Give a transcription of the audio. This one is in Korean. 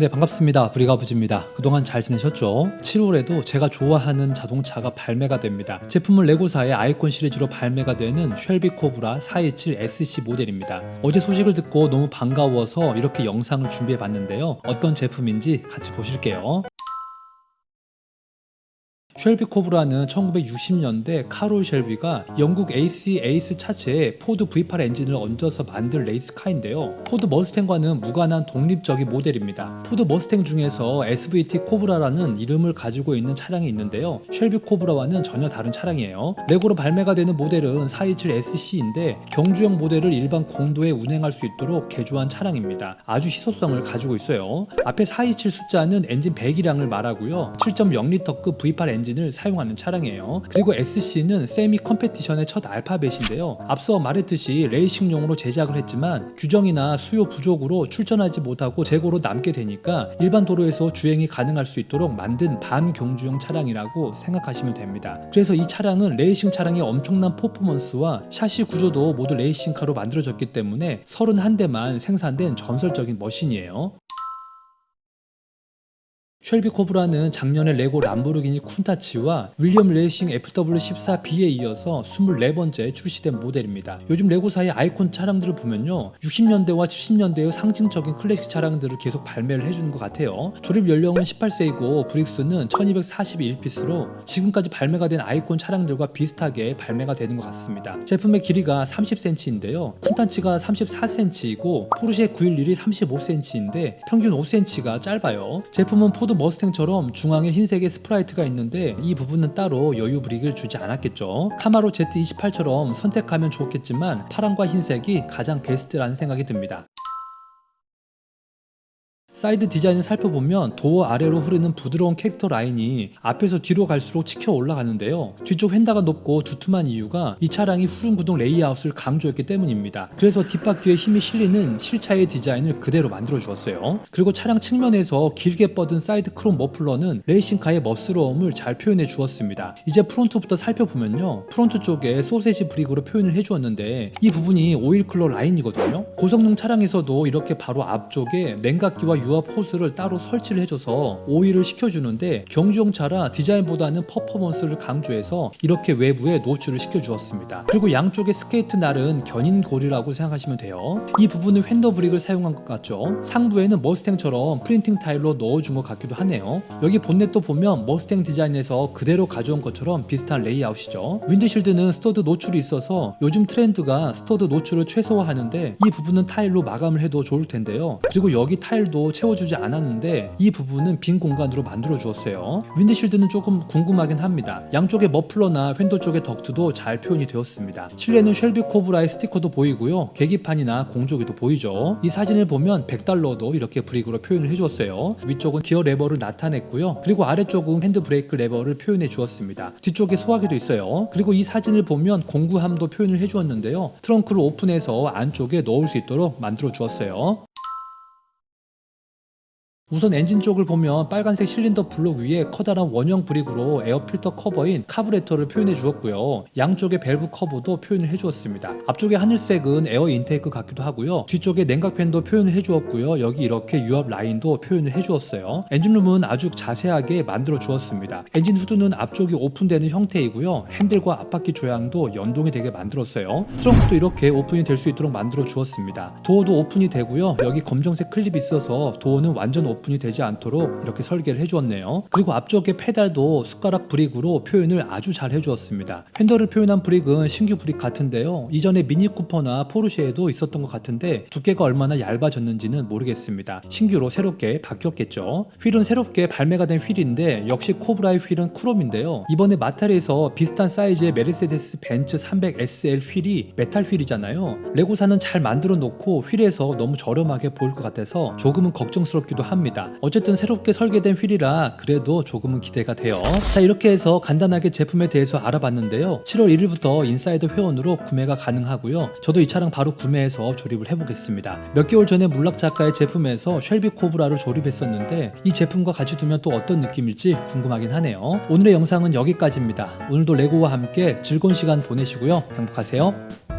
네 반갑습니다. 브리가부지입니다. 그동안 잘 지내셨죠? 7월에도 제가 좋아하는 자동차가 발매가 됩니다. 제품은 레고사의 아이콘 시리즈로 발매가 되는 쉘비 코브라 427 SC 모델입니다. 어제 소식을 듣고 너무 반가워서 이렇게 영상을 준비해 봤는데요. 어떤 제품인지 같이 보실게요 쉘비 코브라는 1960년대 카롤 쉘비가 영국 AC 에이스 차체에 포드 V8 엔진을 얹어서 만든 레이스카인데요. 포드 머스탱과는 무관한 독립적인 모델입니다. 포드 머스탱 중에서 SVT 코브라라는 이름을 가지고 있는 차량이 있는데요. 쉘비 코브라와는 전혀 다른 차량이에요. 레고로 발매가 되는 모델은 427SC인데 경주형 모델을 일반 공도에 운행할 수 있도록 개조한 차량입니다. 아주 희소성을 가지고 있어요. 앞에 427 숫자는 엔진 배기량을 말하고요. 7.0리터급 V8 엔진 을 사용하는 차량이에요. 그리고 SC는 세미 컴페티션의 첫 알파벳인데요. 앞서 말했듯이 레이싱용으로 제작을 했지만 규정이나 수요 부족으로 출전하지 못하고 재고로 남게 되니까 일반 도로에서 주행이 가능할 수 있도록 만든 반경주용 차량이라고 생각하시면 됩니다. 그래서 이 차량은 레이싱 차량의 엄청난 퍼포먼스와 샤시 구조도 모두 레이싱카로 만들어졌기 때문에 31대만 생산된 전설적인 머신이에요. 쉘비 코브라는 작년에 레고 람보르기니 쿤타치와 윌리엄 레이싱 FW14B에 이어서 24번째 출시된 모델입니다. 요즘 레고사의 아이콘 차량들을 보면요. 60년대와 70년대의 상징적인 클래식 차량들을 계속 발매를 해주는 것 같아요. 조립 연령은 18세이고 브릭스는 1241피스로 지금까지 발매가 된 아이콘 차량들과 비슷하게 발매가 되는 것 같습니다. 제품의 길이가 30cm인데요. 쿤타치가 34cm이고 포르쉐 911이 35cm인데 평균 5cm가 짧아요. 제품은 포드 머스탱처럼 중앙에 흰색의 스프라이트가 있는데 이 부분은 따로 여유 브릭을 주지 않았겠죠. 카마로 Z28처럼 선택하면 좋겠지만 파랑과 흰색이 가장 베스트라는 생각이 듭니다. 사이드 디자인을 살펴보면 도어 아래로 흐르는 부드러운 캐릭터 라인이 앞에서 뒤로 갈수록 치켜 올라가는데요. 뒤쪽 휀다가 높고 두툼한 이유가 이 차량이 후륜 구동 레이아웃을 강조했기 때문입니다. 그래서 뒷바퀴에 힘이 실리는 실차의 디자인을 그대로 만들어 주었어요. 그리고 차량 측면에서 길게 뻗은 사이드 크롬 머플러는 레이싱카의 멋스러움을 잘 표현해 주었습니다. 이제 프론트부터 살펴보면요. 프론트 쪽에 소세지 브릭으로 표현을 해 주었는데 이 부분이 오일 클러 라인이거든요. 고성능 차량에서도 이렇게 바로 앞쪽에 냉각기와 유압 호스를 따로 설치를 해줘서 오일을 시켜주는데 경주용 차라 디자인보다는 퍼포먼스를 강조해서 이렇게 외부에 노출을 시켜주었습니다. 그리고 양쪽에 스케이트 날은 견인고리라고 생각하시면 돼요. 이 부분은 휀더 브릭을 사용한 것 같죠. 상부에는 머스탱처럼 프린팅 타일로 넣어준 것 같기도 하네요. 여기 본넷도 보면 머스탱 디자인에서 그대로 가져온 것처럼 비슷한 레이아웃이죠. 윈드실드는 스터드 노출이 있어서 요즘 트렌드가 스터드 노출을 최소화하는데 이 부분은 타일로 마감을 해도 좋을 텐데요. 그리고 여기 타일도 채워주지 않았는데 이 부분은 빈 공간으로 만들어 주었어요. 윈드실드는 조금 궁금하긴 합니다. 양쪽에 머플러나 팬더 쪽의 덕트도 잘 표현이 되었습니다. 실내는 쉘비 코브라의 스티커도 보이고요. 계기판이나 공조기도 보이죠. 이 사진을 보면 100달러도 이렇게 브릭으로 표현을 해주었어요. 위쪽은 기어 레버를 나타냈고요. 그리고 아래쪽은 핸드 브레이크 레버를 표현해 주었습니다. 뒤쪽에 소화기도 있어요. 그리고 이 사진을 보면 공구함도 표현을 해주었는데요. 트렁크를 오픈해서 안쪽에 넣을 수 있도록 만들어 주었어요. 우선 엔진 쪽을 보면 빨간색 실린더 블록 위에 커다란 원형 브릭으로 에어 필터 커버인 카브레터를 표현해 주었고요. 양쪽에 밸브 커버도 표현을 해 주었습니다. 앞쪽에 하늘색은 에어 인테이크 같기도 하고요. 뒤쪽에 냉각 팬도 표현을 해 주었고요. 여기 이렇게 유압 라인도 표현을 해 주었어요. 엔진룸은 아주 자세하게 만들어 주었습니다. 엔진 후드는 앞쪽이 오픈되는 형태이고요. 핸들과 앞바퀴 조향도 연동이 되게 만들었어요. 트렁크도 이렇게 오픈이 될 수 있도록 만들어 주었습니다. 도어도 오픈이 되고요. 여기 검정색 클립이 있어서 도어는 완전 오픈 이 되지 않도록 이렇게 설계를 해주었네요. 그리고 앞쪽에 페달도 숟가락 브릭으로 표현을 아주 잘 해주었습니다. 핸들을 표현한 브릭은 신규 브릭 같은데요. 이전에 미니 쿠퍼나 포르쉐에도 있었던 것 같은데 두께가 얼마나 얇아졌는지는 모르겠습니다. 신규로 새롭게 바뀌었겠죠. 휠은 새롭게 발매가 된 휠인데 역시 코브라의 휠은 크롬인데요. 이번에 마탈에서 비슷한 사이즈의 메르세데스 벤츠 300 SL 휠이 메탈 휠이잖아요. 레고사는 잘 만들어 놓고 휠에서 너무 저렴하게 보일 것 같아서 조금은 걱정스럽기도 합니다. 어쨌든 새롭게 설계된 휠이라 그래도 조금은 기대가 돼요. 자 이렇게 해서 간단하게 제품에 대해서 알아봤는데요. 7월 1일부터 인사이드 회원으로 구매가 가능하고요. 저도 이 차량 바로 구매해서 조립을 해보겠습니다. 몇 개월 전에 물락 작가의 제품에서 쉘비 코브라를 조립했었는데 이 제품과 같이 두면 또 어떤 느낌일지 궁금하긴 하네요. 오늘의 영상은 여기까지입니다. 오늘도 레고와 함께 즐거운 시간 보내시고요. 행복하세요.